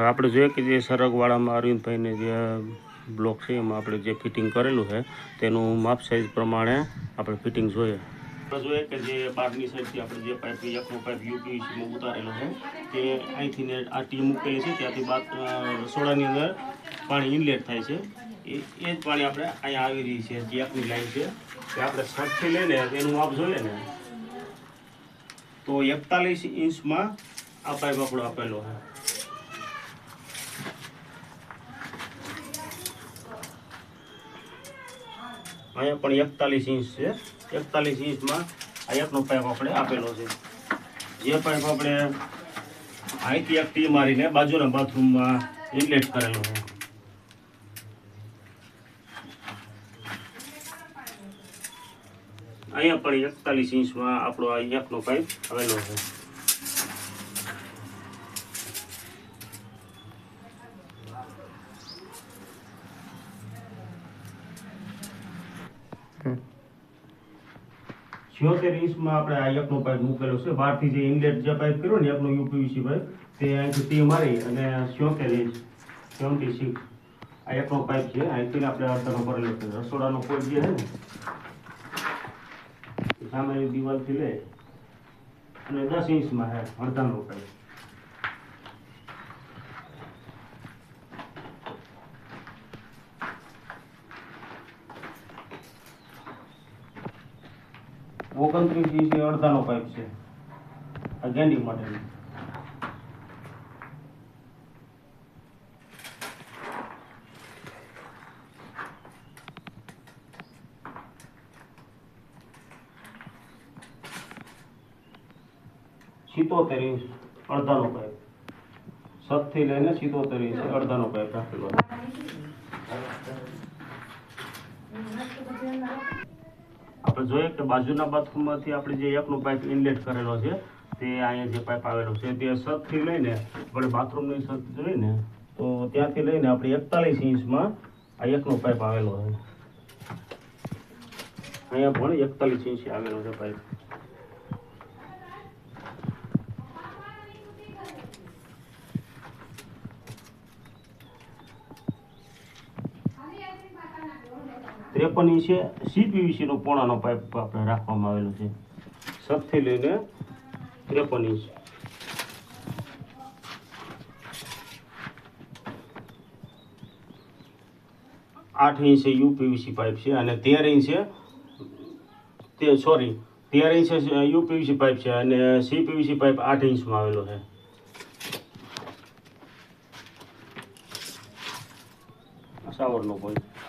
આપણે જોઈએ કે જે સરગવાળામાં અરવિંદભાઈને જે બ્લોક છે એમાં આપણે જે ફિટિંગ કરેલું છે તેનું માપ સાઈઝ પ્રમાણે આપણે ફિટિંગ જોઈએ. જોઈએ કે જે બહારની સાઈડથી આપણે જે પાઇપ એકનો પાઇપ યુપીસીમાં ઉતારેલો છે, તે અહીંથી ને આ ટી મૂકેલી છે ત્યાંથી બાદ રસોડાની અંદર પાણી ઇનલેટ થાય છે. એ એ જ પાણી આપણે અહીંયા આવી રહી છે, જે એકની લાઈન છે તે આપણે શર્ટથી લઈને એનું માપ જોઈએ ને, તો એકતાલીસ ઇંચમાં આ પાઇપ આપણો આપેલો છે. અહીંયા પણ એકતાલીસ ઇંચ છે. એકતાલીસ ઇંચમાં આ એકનો પાઇપ આપણે આપેલો છે. જે પાઇપ આપણે અહીંથી એક ટી મારીને બાજુના બાથરૂમમાં ઇનલેટ કરેલો છે. અહીંયા પણ એકતાલીસ ઇંચમાં આપણો આ એકનો પાઇપ આવેલો છે. છ્યોતેર ઇંચમાં આપણે આ એકનો પાઇપ મૂકેલો છે. બહારથી જે ઇનલેટ જે પાઇપ કર્યો ને એકનો યુપીવીસી પાઇપ તે અહીંથી ટી મારી અને છોતેર ઇંચ સેવન્ટી સિક્સ આ એકનો પાઇપ છે. અહીંથી આપણે અડધાનો ભરેલો છે રસોડાનો કોઈ જે છે ને સામેની દિવાલથી લે અને દસ ઇંચમાં છે અડધાનો પાઇપ ઓગણત્રીસ ઇંચ એ અડધાનો પાઇપ છે. આ ગેંડી માટેનો સિત્તોતેર ઇંચ અડધાનો પાઇપ સતથી લઈને સિત્તોતેર ઇંચ અડધાનો પાઇપ રાખેલો છે આપણે જોઈએ કે બાજુના બાથરૂમમાંથી આપણે જે એકનો પાઇપ ઇનલેટ કરેલો છે, તે અહીંયા જે પાઇપ આવેલો છે, તે છતથી લઈને આપણે બાથરૂમની છત જોઈને તો ત્યાંથી લઈને આપણે એકતાલીસ ઇંચમાં આ એકનો પાઇપ આવેલો છે. અહીંયા પણ એકતાલીસ ઇંચ આવેલો છે પાઇપ. ત્રેપન ઇંચે સીપીવીસી નો પોણાનો પાઇપ આપણે રાખવામાં આવેલો છે. સતથી લઈને ત્રેપન ઇંચ. આઠ ઇંચે યુપીવીસી પાઇપ છે અને તેર ઇંચે તે, સોરી, તેર ઇંચે યુપીવીસી પાઇપ છે અને સીપીવીસી પાઇપ આઠ ઇંચમાં આવેલો છે. શાવરનો પોઈન્ટ